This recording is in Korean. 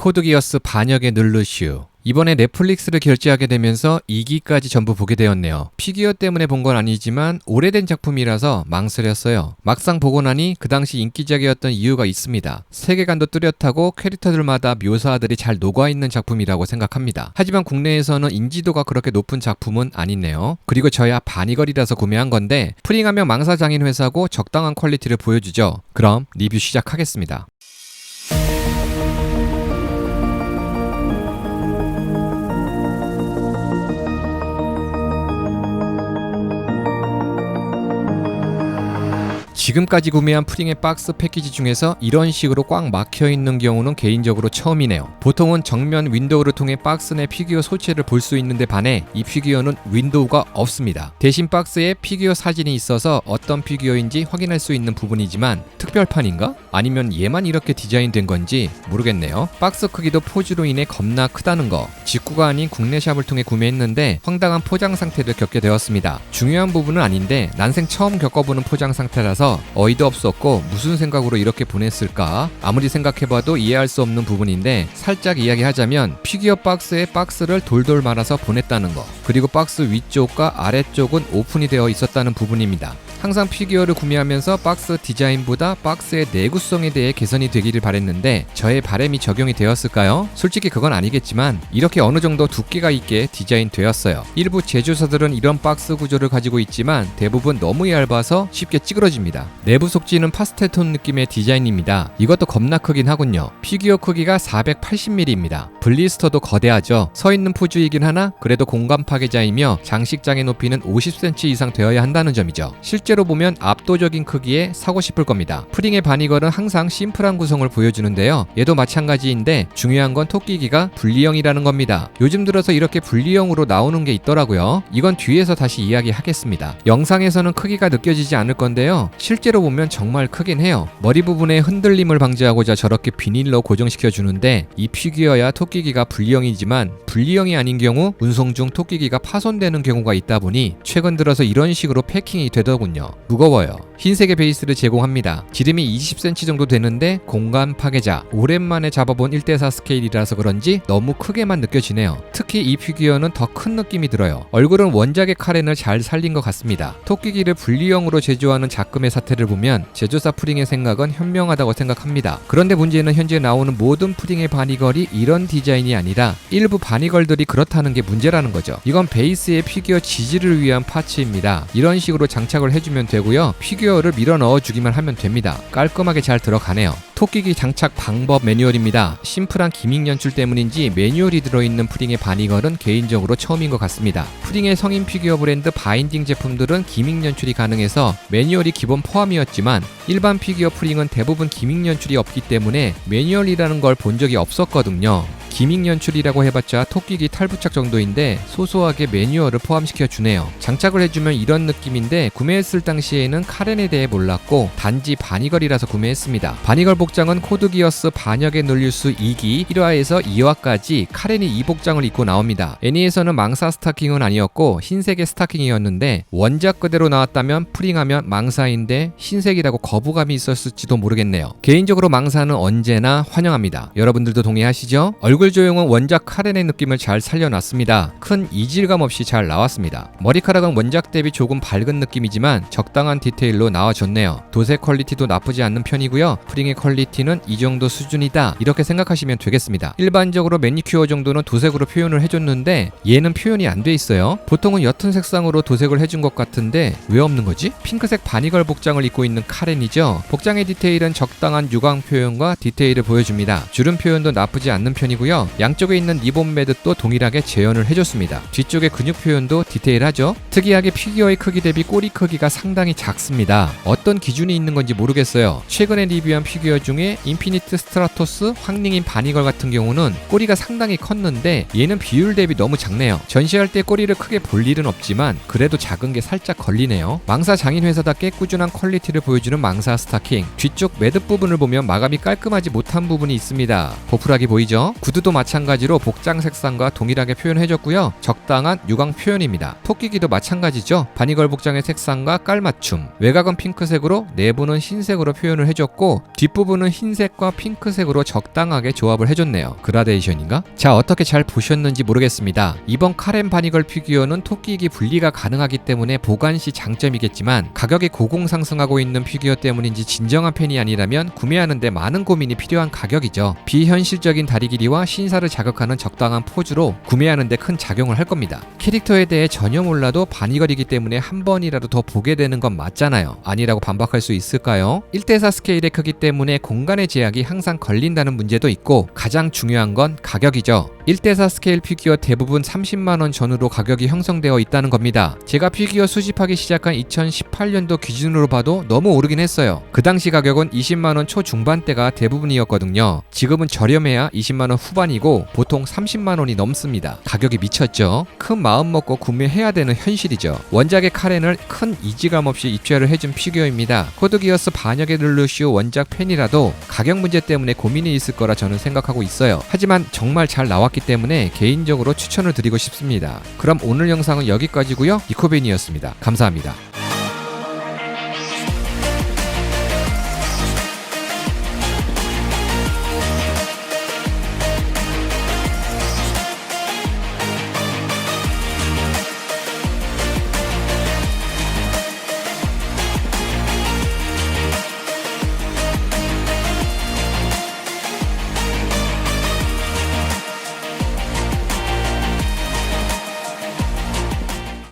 코드 기어스 반역의 늘르슈 이번에 넷플릭스를 결제하게 되면서 2기까지 전부 보게 되었네요. 피규어 때문에 본 건 아니지만 오래된 작품이라서 망설였어요. 막상 보고 나니 그 당시 인기작이었던 이유가 있습니다. 세계관도 뚜렷하고 캐릭터들마다 묘사들이 잘 녹아있는 작품이라고 생각합니다. 하지만 국내에서는 인지도가 그렇게 높은 작품은 아니네요. 그리고 저야 바니걸이라서 구매한 건데 프링하면 망사장인 회사고 적당한 퀄리티를 보여주죠. 그럼 리뷰 시작하겠습니다. 지금까지 구매한 프링의 박스 패키지 중에서 이런 식으로 꽉 막혀 있는 경우는 개인적으로 처음이네요. 보통은 정면 윈도우를 통해 박스 내 피규어 소체를 볼 수 있는데 반해 이 피규어는 윈도우가 없습니다. 대신 박스에 피규어 사진이 있어서 어떤 피규어인지 확인할 수 있는 부분이지만 특별판인가? 아니면 얘만 이렇게 디자인된 건지 모르겠네요. 박스 크기도 포즈로 인해 겁나 크다는 거. 직구가 아닌 국내 샵을 통해 구매했는데 황당한 포장 상태를 겪게 되었습니다. 중요한 부분은 아닌데 난생 처음 겪어보는 포장 상태라서 어이도 없었고 무슨 생각으로 이렇게 보냈을까? 아무리 생각해봐도 이해할 수 없는 부분인데 살짝 이야기하자면 피규어 박스에 박스를 돌돌 말아서 보냈다는 거 그리고 박스 위쪽과 아래쪽은 오픈이 되어 있었다는 부분입니다. 항상 피규어를 구매하면서 박스 디자인보다 박스의 내구성에 대해 개선이 되기를 바랬는데 저의 바램이 적용이 되었을까요? 솔직히 그건 아니겠지만 이렇게 어느 정도 두께가 있게 디자인되었어요. 일부 제조사들은 이런 박스 구조를 가지고 있지만 대부분 너무 얇아서 쉽게 찌그러집니다. 내부 속지는 파스텔톤 느낌의 디자인입니다. 이것도 겁나 크긴 하군요. 피규어 크기가 480mm입니다. 블리스터도 거대하죠. 서 있는 포즈이긴 하나 그래도 공간 파괴자이며 장식장의 높이는 50cm 이상 되어야 한다는 점이죠. 실제 로 보면 압도적인 크기에 사고 싶을 겁니다. 프링의 바니걸은 항상 심플한 구성을 보여주는데요. 얘도 마찬가지인데 중요한 건 토끼기가 분리형이라는 겁니다. 요즘 들어서 이렇게 분리형으로 나오는 게 있더라고요. 이건 뒤에서 다시 이야기하겠습니다. 영상에서는 크기가 느껴지지 않을 건데요. 실제로 보면 정말 크긴 해요. 머리 부분의 흔들림을 방지하고자 저렇게 비닐로 고정시켜 주는데 이 피규어야 토끼기가 분리형이지만 분리형이 아닌 경우 운송 중 토끼기가 파손되는 경우가 있다 보니 최근 들어서 이런 식으로 패킹이 되더군요. 무거워요. 흰색의 베이스를 제공합니다. 지름이 20cm 정도 되는데 공간 파괴자. 오랜만에 잡아본 1대4 스케일이라서 그런지 너무 크게만 느껴지네요. 특히 이 피규어는 더 큰 느낌이 들어요. 얼굴은 원작의 카렌을 잘 살린 것 같습니다. 토끼기를 분리형으로 제조하는 작금의 사태를 보면 제조사 프링의 생각은 현명하다고 생각합니다. 그런데 문제는 현재 나오는 모든 프링의 바니걸이 이런 디자인이 아니라 일부 바니걸들이 그렇다는 게 문제라는 거죠. 이건 베이스의 피규어 지지를 위한 파츠입니다. 이런 식으로 장착을 해 주면 되고요. 피규어를 밀어 넣어주기만 하면 됩니다. 깔끔하게 잘 들어가네요. 토끼기 장착 방법 매뉴얼입니다. 심플한 기믹 연출 때문인지 매뉴얼이 들어있는 프링의 바니걸은 개인적으로 처음인 것 같습니다. 프링의 성인 피규어 브랜드 바인딩 제품들은 기믹 연출이 가능해서 매뉴얼이 기본 포함이었지만 일반 피규어 프링은 대부분 기믹 연출이 없기 때문에 매뉴얼이라는 걸 본 적이 없었거든요. 기믹 연출이라고 해봤자 토끼기 탈부착 정도인데 소소하게 매뉴얼을 포함시켜 주네요. 장착을 해주면 이런 느낌인데 구매했을 당시에는 카렌에 대해 몰랐고 단지 바니걸이라서 구매했습니다. 바니걸 복장은 코드 기어스 반역의 놀릴수 2기 1화에서 2화까지 카렌이 이 복장을 입고 나옵니다. 애니에서는 망사 스타킹은 아니었고 흰색의 스타킹이었는데 원작 그대로 나왔다면 프링하면 망사인데 흰색이라고 거부감이 있었을지도 모르겠네요. 개인적으로 망사는 언제나 환영합니다. 여러분들도 동의하시죠? 얼굴 조형은 원작 카렌의 느낌을 잘 살려놨습니다. 큰 이질감 없이 잘 나왔습니다. 머리카락은 원작 대비 조금 밝은 느낌이지만 적당한 디테일로 나와줬네요. 도색 퀄리티도 나쁘지 않는 편이고요. 프링의 퀄리티는 이 정도 수준이다 이렇게 생각하시면 되겠습니다. 일반적으로 매니큐어 정도는 도색으로 표현을 해줬는데 얘는 표현이 안 돼 있어요. 보통은 옅은 색상으로 도색을 해준 것 같은데 왜 없는 거지? 핑크색 바니걸 복장을 입고 있는 카렌이죠. 복장의 디테일은 적당한 유광 표현과 디테일을 보여줍니다. 주름 표현도 나쁘지 않는 편이고요. 양쪽에 있는 리본 매듭도 동일하게 재현을 해줬습니다. 뒤쪽의 근육 표현도 디테일하죠. 특이하게 피규어의 크기 대비 꼬리 크기가 상당히 작습니다. 어떤 기준이 있는 건지 모르겠어요. 최근에 리뷰한 피규어 중에 인피니트 스트라토스 황링인 바니걸 같은 경우는 꼬리가 상당히 컸는데 얘는 비율 대비 너무 작네요. 전시할 때 꼬리를 크게 볼 일은 없지만 그래도 작은 게 살짝 걸리네요. 망사 장인 회사답게 꾸준한 퀄리티를 보여주는 망사 스타킹. 뒤쪽 매듭 부분을 보면 마감이 깔끔하지 못한 부분이 있습니다. 보풀하게 보이죠? 구두 구두도 마찬가지로 복장 색상과 동일하게 표현해줬고요. 적당한 유광 표현입니다. 토끼기도 마찬가지죠. 바니걸 복장의 색상과 깔맞춤. 외곽은 핑크색으로 내부는 흰색으로 표현을 해줬고 뒷부분은 흰색과 핑크색으로 적당하게 조합을 해줬네요. 그라데이션인가? 자 어떻게 잘 보셨는지 모르겠습니다. 이번 카렌 바니걸 피규어는 토끼기 분리가 가능하기 때문에 보관 시 장점이겠지만 가격이 고공 상승하고 있는 피규어 때문인지 진정한 팬이 아니라면 구매하는데 많은 고민이 필요한 가격이죠. 비현실적인 다리 길이와 신사를 자극하는 적당한 포즈로 구매하는데 큰 작용을 할 겁니다. 캐릭터에 대해 전혀 몰라도 바니걸이기 때문에 한 번이라도 더 보게 되는 건 맞잖아요. 아니라고 반박할 수 있을까요? 1대4 스케일의 크기 때문에 공간의 제약이 항상 걸린다는 문제도 있고 가장 중요한 건 가격이죠. 1대4 스케일 피규어 대부분 30만원 전후로 가격이 형성되어 있다는 겁니다. 제가 피규어 수집하기 시작한 2018년도 기준으로 봐도 너무 오르긴 했어요. 그 당시 가격은 20만원 초중반대가 대부분이었거든요. 지금은 저렴해야 20만원 후반 이고 보통 30만원이 넘습니다. 가격이 미쳤죠? 큰 마음 먹고 구매해야 되는 현실이죠. 원작의 카렌을 큰 이지감 없이 입체를 해준 피규어입니다. 코드기어스 반역의 룰루시오 원작 팬이라도 가격 문제 때문에 고민이 있을 거라 저는 생각하고 있어요. 하지만 정말 잘 나왔기 때문에 개인적으로 추천을 드리고 싶습니다. 그럼 오늘 영상은 여기까지고요. 니코벤이었습니다. 감사합니다.